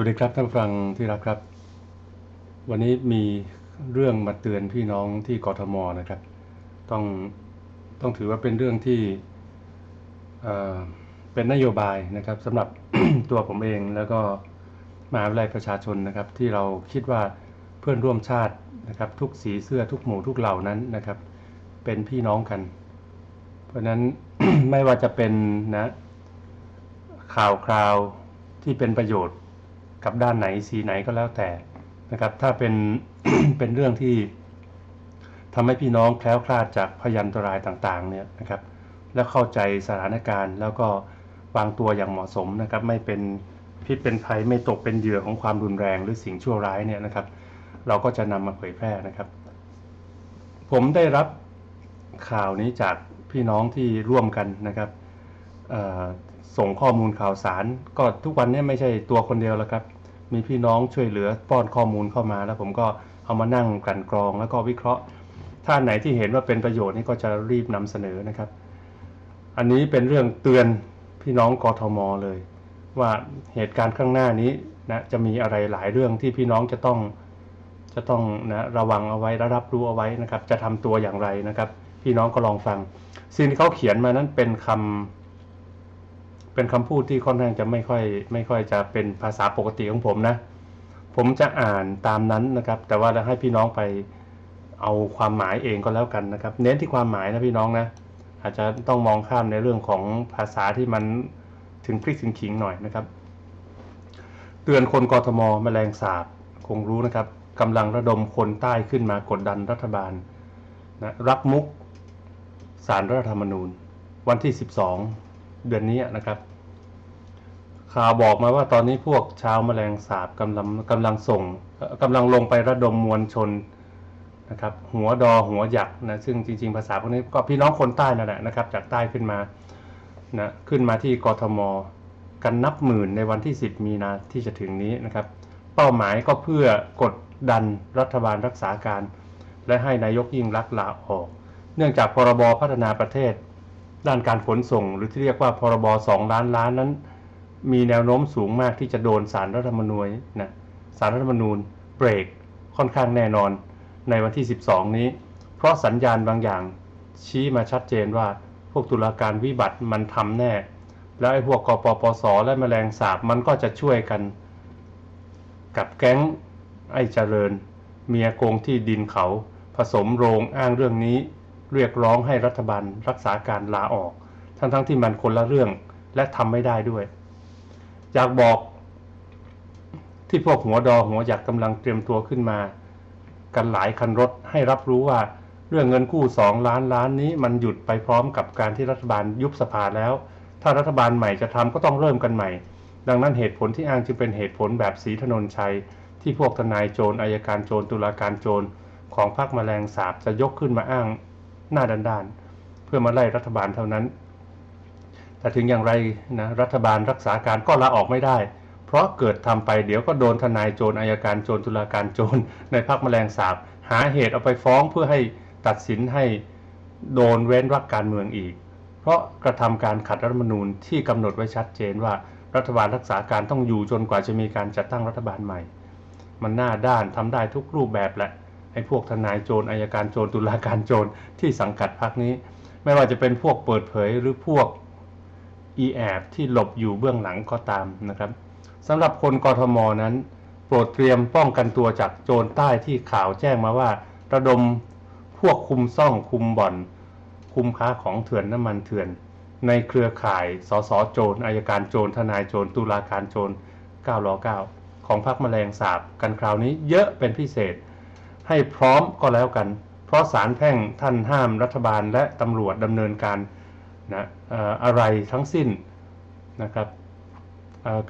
วัสดีครับท่านฟังที่รักครับ วันนี้มีเรื่องมาเตือนพี่น้องที่กทมนะครับ ต้องต้องถือว่าเป็นเรื่องที่เเป็นนโยบายนะครับสำหรับตัวผมเองแล้วก็มหาวิทยาลัยประชาชนนะครับ ที่เราคิดว่าเพื่อนร่วมชาตินะครับ ทุกสีเสื้อทุกหมู่ทุกเหล่านั้นนะครับ เป็นพี่น้องกัน เพราะนั้นไม่ว่าจะเป็นนะข่าวคราวที่เป็นประโยชน์ กับด้านไหนสีไหนก็แล้วแต่นะครับ ถ้าเป็นเป็นเรื่องที่ทำให้พี่น้องแคล้วคลาดจากพยันตรายต่างๆเนี่ยนะครับ แล้วเข้าใจสถานการณ์ แล้วก็วางตัวอย่างเหมาะสมนะครับ ไม่เป็นพิษเป็นภัยไม่ตกเป็นเหยื่อของความรุนแรง หรือสิ่งชั่วร้ายเนี่ยนะครับ เราก็จะนำมาเผยแพร่นะครับ ผมได้รับข่าวนี้จากพี่น้องที่ร่วมกันนะครับ ส่งข้อมูลข่าวสาร ก็ทุกวันนี้ไม่ใช่ตัวคนเดียวแล้วครับ มีพี่น้องช่วยเหลือป้อนข้อมูลเข้ามา แล้วผมก็เอามานั่งกลั่นกรอง แล้วก็วิเคราะห์ถ้านไหนที่เห็นว่าเป็นประโยชน์นี่ก็จะรีบนำเสนอนะครับ อันนี้เป็นเรื่องเตือนพี่น้องกทมเลย ว่าเหตุการณ์ข้างหน้านี้นะจะมีอะไรหลายเรื่องที่พี่น้องจะต้องจะต้องนะระวังเอาไว้และรับรู้เอาไว้นะครับ จะทำตัวอย่างไรนะครับ พี่น้องก็ลองฟังสิ่งที่เขาเขียนมานั้นเป็นคำ เป็นคำพูดที่ค่อนข้างจะไม่ค่อยไม่ค่อยจะเป็นภาษาปกติของผมนะ ผมจะอ่านตามนั้นนะครับ แต่ว่าให้พี่น้องไปเอาความหมายเองก็แล้วกันนะครับ เน้นที่ความหมายนะพี่น้องนะ อาจจะต้องมองข้ามในเรื่องของภาษาที่มันถึงพริกถึงขิงหน่อยนะครับ เตือนคนกทมแมลงสาบคงรู้นะครับกำลังระดมคนใต้ขึ้นมากดดันรัฐบาลนะรับมุกสารรัฐธรรมนูญ วันที่ 12 เดือนนี้นะครับข่าวบอกมาว่าตอนนี้พวกชาวแมลงสาบกำลังกำลังส่งกำลังลงไประดมมวลชนนะครับ หัวดอหัวหยักนะซึ่งจริง ๆ ภาษาพวกนี้ก็พี่น้องคนใต้นั่นแหละนะครับ จากใต้ขึ้นมานะขึ้นมาที่กทม กันนับหมื่นในวันที่ 10 มีนาที่จะถึงนี้นะครับ เป้าหมายก็เพื่อกดดันรัฐบาลรักษาการ และให้นายกยิ่งรักลาออก เนื่องจากพรบพัฒนาประเทศ ด้านการขนส่ง หรือที่เรียกว่าพรบ2ล้านล้านนั้น มีแนวโน้มสูงมากที่จะโดนสารรัฐธรรมนูญนะสารรัฐธรรมนูญเบรกค่อนข้างแน่นอนในวันที่ 12 นี้ เพราะสัญญาณบางอย่างชี้มาชัดเจนว่าพวกตุลาการวิบัติมันทำแน่ แล้วไอ้พวกกปปส และแมลงสาบมันก็จะช่วยกัน กับแก๊งไอ้เจริญ เมียโกงที่ดินเขาผสมโรงอ้างเรื่องนี้ เรียกร้องให้รัฐบาลรักษาการลาออก ทั้งๆทที่มันคนละเรื่องและทำไม่ได้ด้วย อยากบอกที่พวกหัวดอหัวอยากกำลังเตรียมตัวขึ้นมา กันหลายคันรถให้รับรู้ว่าเรื่องเงินกู้สองล้านล้านนี้มันหยุดไปพร้อมกับการที่รัฐบาลยุบสภาแล้ว ถ้ารัฐบาลใหม่จะทำก็ต้องเริ่มกันใหม่ ดังนั้นเหตุผลที่อ้างจึงเป็นเหตุผลแบบสีถนนชัย ที่พวกทนายโจรอายการโจรตุลาการโจรของพรรคแมลงสาบจะยกขึ้นมาอ้าง หน้าด้านๆ เพื่อมาไล่รัฐบาลเท่านั้น แต่ถึงอย่างไรนะรัฐบาลรักษาการก็ลาออกไม่ได้ เพราะเกิดทำไปเดี๋ยวก็โดนทนายโจรอายการโจรตุลาการโจรในพรรคแมลงสาบหาเหตุเอาไปฟ้องเพื่อให้ตัดสินให้โดนเว้นวรรคการเมืองอีก เพราะกระทำการขัดรัฐธรรมนูญที่กำหนดไว้ชัดเจนว่ารัฐบาลรักษาการต้องอยู่จนกว่าจะมีการจัดตั้งรัฐบาลใหม่ มันหน้าด้านทำได้ทุกรูปแบบแหละ ไอ้พวกทนายโจรอายการโจรตุลาการโจรที่สังกัดพรรคนี้ ไม่ว่าจะเป็นพวกเปิดเผยหรือพวกอีแอบที่หลบอยู่เบื้องหลังก็ตามนะครับสำหรับคนกทมนั้น โปรดเตรียมป้องกันตัวจากโจรใต้ที่ข่าวแจ้งมาว่า ระดมพวกคุมซ่องคุมบ่อน คุมค้าของเถื่อนน้ำมันเถื่อน ในเครือข่ายสสโจรอายการโจรทนายโจรตุลาการโจร9รอ9ของพรรคแมลงสาบกันคราวนี้เยอะเป็นพิเศษ ให้พร้อมก็แล้วกัน เพราะศาลแพ่งท่านห้ามรัฐบาลและตำรวจดำเนินการนะออะไรทั้งสิ้นนะครับ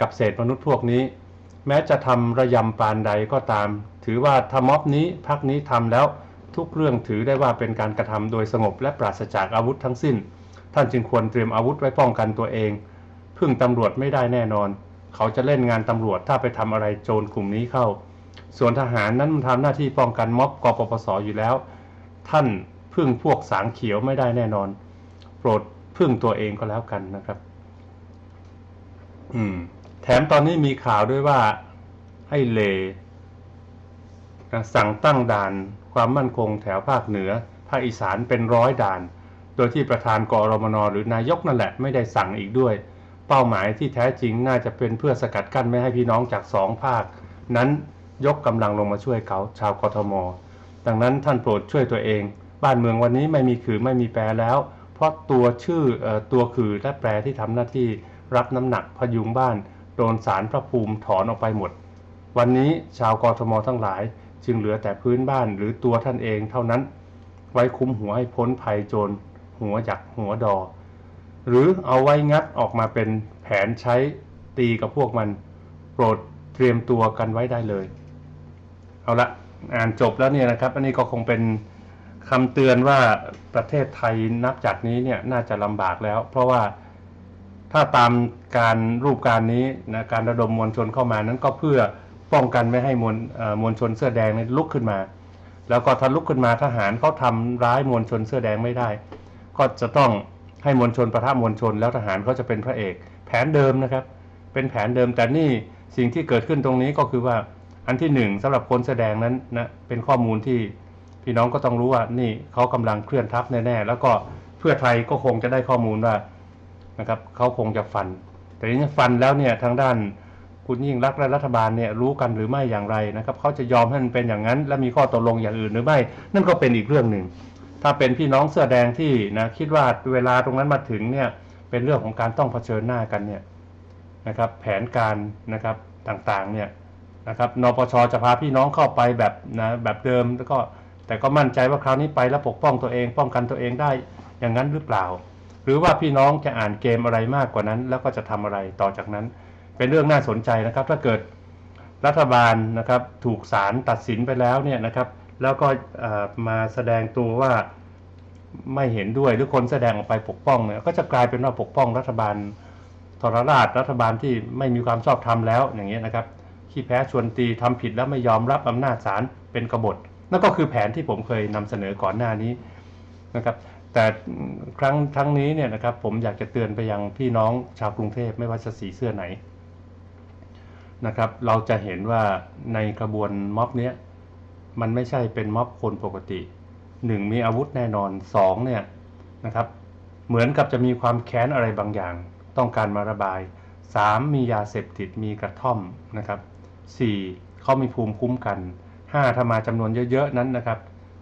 กับเศษมนุษย์พวกนี้ แม้จะทำระยำปานใดก็ตาม ถือว่าทม็อบนี้พักนี้ทำแล้วทุกเรื่องถือได้ว่าเป็นการกระทำโดยสงบและปราศจากอาวุธทั้งสิ้น ท่านจึงควรเตรียมอาวุธไว้ป้องกันตัวเอง พึ่งตำรวจไม่ได้แน่นอน เขาจะเล่นงานตำรวจถ้าไปทำอะไรโจรกลุ่มนี้เข้า ส่วนทหารนั้นมันทำหน้าที่ป้องกันม็อบกปปสอยู่แล้ว ท่านพึ่งพวกสางเขียวไม่ได้แน่นอน โปรดพึ่งตัวเองก็แล้วกันนะครับ อืม แถมตอนนี้มีข่าวด้วยว่าให้เลนะสั่งตั้งด่านความมั่นคงแถวภาคเหนือ ภาคอีสานเป็นร้อยด่าน โดยที่ประธานกอรมนหรือนายกนั่นแหละไม่ได้สั่งอีกด้วย เป้าหมายที่แท้จริงน่าจะเป็นเพื่อสกัดกั้นไม่ให้พี่น้องจากสองภาค นั้น ยกกำลังลงมาช่วยเขาชาวกทม ดังนั้นท่านโปรดช่วยตัวเอง บ้านเมืองวันนี้ไม่มีขือไม่มีแปรแล้ว เพราะตัวชื่อตัวขือและแปรที่ทำหน้าที่รับน้ำหนักพยุงบ้านโดนสารพระภูมิถอนออกไปหมด วันนี้ชาวกทมทั้งหลาย จึงเหลือแต่พื้นบ้านหรือตัวท่านเองเท่านั้น ไว้คุ้มหัวให้พ้นภัยโจรหัวจักหัวดอ หรือเอาไว้งัดออกมาเป็นแผนใช้ตีกับพวกมัน โปรดเตรียมตัวกันไว้ได้เลย เอาละอ่านจบแล้วเนี่ยนะครับ อันนี้ก็คงเป็นคำเตือนว่าประเทศไทยนับจากนี้เนี่ยน่าจะลำบากแล้ว เพราะว่าถ้าตามการรูปการนี้นะการระดมมวลชนเข้ามานั้นก็เพื่อป้องกันไม่ให้มวลมวลชนเสื้อแดงนี่ยลุกขึ้นมา แล้วก็ถ้าลุกขึ้นมาทหารเขาทำร้ายมวลชนเสื้อแดงไม่ได้ ก็จะต้องให้มวลชนประทะมวลชน แล้วทหารเขาจะเป็นพระเอก แผนเดิมนะครับ เป็นแผนเดิมแต่นี่สิ่งที่เกิดขึ้นตรงนี้ก็คือว่า อันที่หนึ่งสำหรับคนแสดงนั้นนะเป็นข้อมูลที่พี่น้องก็ต้องรู้ว่านี่เขากำลังเคลื่อนทัพแน่ๆแล้วก็เพื่อไทยก็คงจะได้ข้อมูลว่านะครับเขาคงจะฟัน แต่ทีนี้ฟันแล้วเนี่ยทางด้านคุณยิ่งรักและรัฐบาลเนี่ยรู้กันหรือไม่อย่างไรนะครับเขาจะยอมให้มันเป็นอย่างนั้น และมีข้อตกลงอย่างอื่นหรือไม่ นั่นก็เป็นอีกเรื่องหนึ่ง ถ้าเป็นพี่น้องเสื้อแดงที่นะคิดว่าเวลาตรงนั้นมาถึงเนี่ยเป็นเรื่องของการต้องเผชิญหน้ากันเนี่ยนะครับแผนการนะครับต่างๆเนี่ย นะครับนปชจะพาพี่น้องเข้าไปแบบนะแบบเดิมแล้วก็แต่ก็มั่นใจว่าคราวนี้ไปแล้วปกป้องตัวเอง ป้องกันตัวเองได้อย่างนั้นหรือเปล่า หรือว่าพี่น้องจะอ่านเกมอะไรมากกว่านั้น แล้วก็จะทำอะไรต่อจากนั้น เป็นเรื่องน่าสนใจนะครับ ถ้าเกิดรัฐบาลนะครับถูกศาลตัดสินไปแล้วเนี่ยนะครับแล้วก็มาแสดงตัวว่าไม่เห็นด้วยหรือคนแสดงออกไปปกป้องเนี่ยก็จะกลายเป็นว่าปกป้องรัฐบาลทรราชรัฐบาลที่ไม่มีความชอบธรรมแล้วอย่างเงี้ยนะครับ ขี้แพ้ชวนตีทำผิดแล้วไม่ยอมรับอำนาจศาลเป็นกบฏนั่นก็คือแผนที่ผมเคยนำเสนอก่อนหน้านี้นะครับแต่ครั้งครั้งนี้เนี่ยนะครับผมอยากจะเตือนไปยังพี่น้องชาวกรุงเทพไม่ว่าจะสีเสื้อไหนนะครับเราจะเห็นว่าในกระบวนม็อบเนี้ยมันไม่ใช่เป็นม็อบคนปกติหนึ่งมีอาวุธแน่นอนสองเนี่ยนะครับเหมือนกับจะมีความแค้นอะไรบางอย่าง ต้องการมาระบายสามมียาเสพติดมีกระท่อมนะครับ สี่เขามีภูมิคุ้มกันห้าถ้ามาจำนวนเยอะๆนั้นนะครับ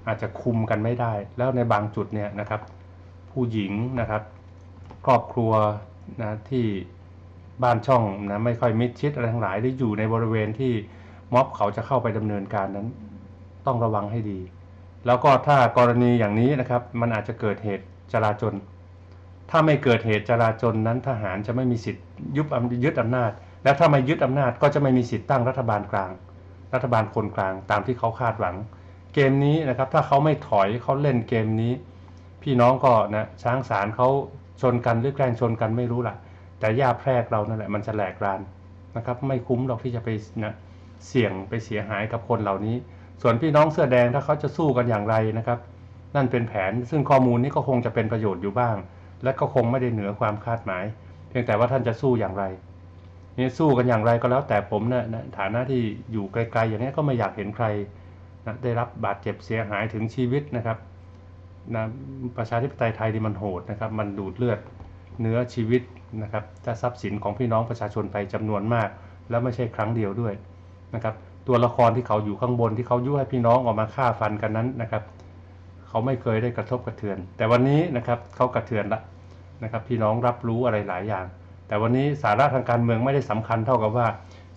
อาจจะคุมกันไม่ได้ แล้วในบางจุดเนี่ยนะครับ ผู้หญิงนะครับ ครอบครัวนะที่บ้านช่องนะไม่ค่อยมิดชิดอะไรทั้งหลายที่อยู่ในบริเวณที่ม็อบเขาจะเข้าไปดำเนินการนั้น ต้องระวังให้ดี แล้วก็ถ้ากรณีอย่างนี้นะครับ มันอาจจะเกิดเหตุจลาจลถ้าไม่เกิดเหตุจลาจลนั้นทหารจะไม่มีสิทธิ์ยุบยึดอำนาจ แล้วถ้าไม่ยึดอำนาจก็จะไม่มีสิทธิ์ตั้งรัฐบาลกลาง รัฐบาลคนกลางตามที่เขาคาดหวัง เกมนี้นะครับถ้าเขาไม่ถอยเขาเล่นเกมนี้ พี่น้องก็นะช้างสารเขาชนกันหรือแกล้งชนกันไม่รู้ล่ะ แต่ย่าแพรกเรานั่นแหละมันจะแหลกรานนะครับไม่คุ้มหรอกที่จะไปนะเสี่ยงไปเสียหายกับคนเหล่านี้ ส่วนพี่น้องเสื้อแดงถ้าเขาจะสู้กันอย่างไรนะครับ นั่นเป็นแผนซึ่งข้อมูลนี้ก็คงจะเป็นประโยชน์อยู่บ้าง และก็คงไม่ได้เหนือความคาดหมาย เพียงแต่ว่าท่านจะสู้อย่างไร นี่สู้กันอย่างไรก็แล้วแต่ผมเนะนะฐานะที่อยู่ไกลๆอย่างนี้ก็ไม่อยากเห็นใครนะได้รับบาดเจ็บเสียหายถึงชีวิตนะครับนะประชาธิปไตยไทยนี่มันโหดนะครับ มันดูดเลือดเนื้อชีวิตนะครับถ้าทรัพย์สินของพี่น้องประชาชนไปจำนวนมาก แล้วไม่ใช่ครั้งเดียวด้วยนะครับตัวละครที่เขาอยู่ข้างบนที่เขายุให้พี่น้องออกมาฆ่าฟันกันนั้นนะครับ เขาไม่เคยได้กระทบกระเทือน แต่วันนี้นะครับเขากระเทือนละนะครับพี่น้องรับรู้อะไรหลายอย่าง แต่วันนี้สาระทางการเมืองไม่ได้สำคัญเท่ากับว่า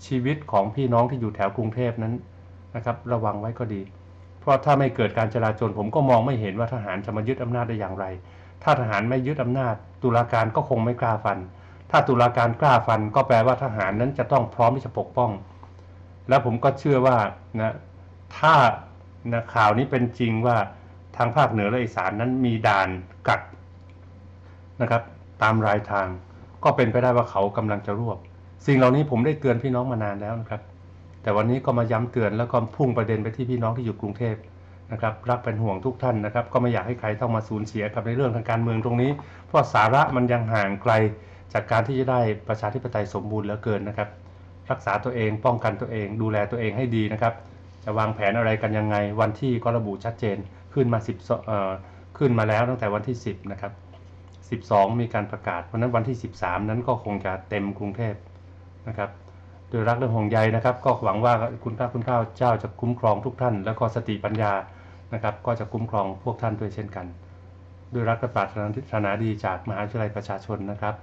ชีวิตของพี่น้องที่อยู่แถวกรุงเทพนั้นนะครับ ระวังไว้ก็ดี เพราะถ้าไม่เกิดการจราจนผมก็มองไม่เห็นว่าทหารจะมายึดอำนาจได้อย่างไร ถ้าทหารไม่ยึดอำนาจ ตุลาการก็คงไม่กล้าฟัน ถ้าตุลาการกล้าฟัน ก็แปลว่าทหารนั้นจะต้องพร้อมที่จะปกป้อง แล้วผมก็เชื่อว่านะถ้านะข่าวนี้เป็นจริงว่าทางภาคเหนือและอีสานนั้นมีด่านกักนะครับ ตามรายทาง ก็เป็นไปได้ว่าเขากำลังจะรวบสิ่งเหล่านี้ผมได้เตือนพี่น้องมานานแล้วนะครับ แต่วันนี้ก็มาย้ำเตือนแล้วก็พุ่งประเด็นไปที่พี่น้องที่อยู่กรุงเทพนะครับรักเป็นห่วงทุกท่านนะครับ ก็ไม่อยากให้ใครต้องมาสูญเสียกับในเรื่องทางการเมืองตรงนี้ เพราะสาระมันยังห่างไกลจากการที่จะได้ประชาธิปไตยสมบูรณ์เหลือเกินนะครับ รักษาตัวเองป้องกันตัวเอง ดูแลตัวเองให้ดีนะครับ จะวางแผนอะไรกันยังไงวันที่ก็ระบุชัดเจนขึ้นมา10เอ่อขึ้นมาแล้วตั้งแต่วันที่ 10 นะครับ 12 มีการประกาศ เพราะนั้นวันที่ 13 นั้นก็คงจะเต็มกรุงเทพนะครับโดยรักและห่วงใยนะครับ ก็หวังว่าคุณพระคุณเจ้าเจ้าจะคุ้มครองทุกท่าน แล้วก็สติปัญญานะครับ ก็จะคุ้มครองพวกท่านด้วยเช่นกันด้วยรักและปรารถนาดีจากมหาวิทยาลัยประชาชนนะครับ